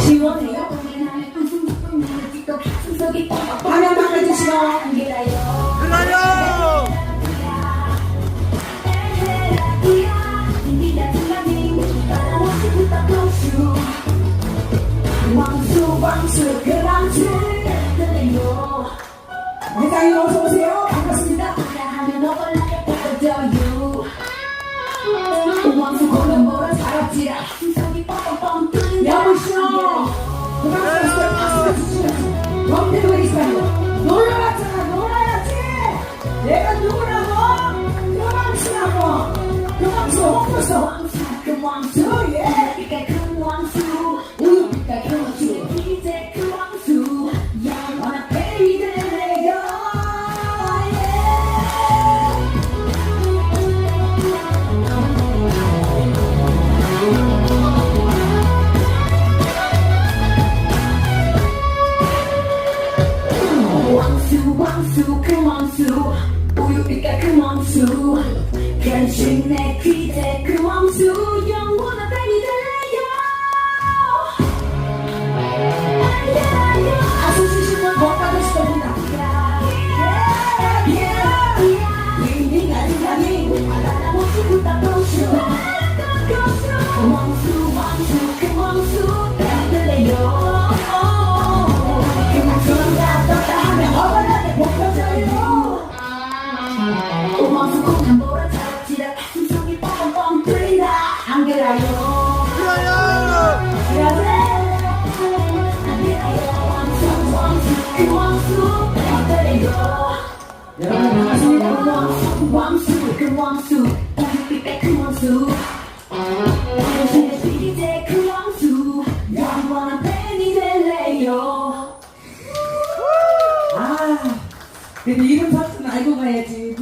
지원해요. 화면만 해주시고 회장님 어서 오세요. 반갑습니다. 고는 뭐라 잘없지라 숨속이 뻥뻥뻥 뚫린 여보시오. 고맙습니다. 박수를 주시면서 원대로 있어요. 놀러 왔잖아. 놀아야지. 내가 누구라고? 홍보수. 왕수 그 왕수 예. 왕수 왕수 그 왕수 우유빛깔 그 왕수 변신의 귀재 그 왕수 영 아, 근데 이름 파트는 알고 가야지.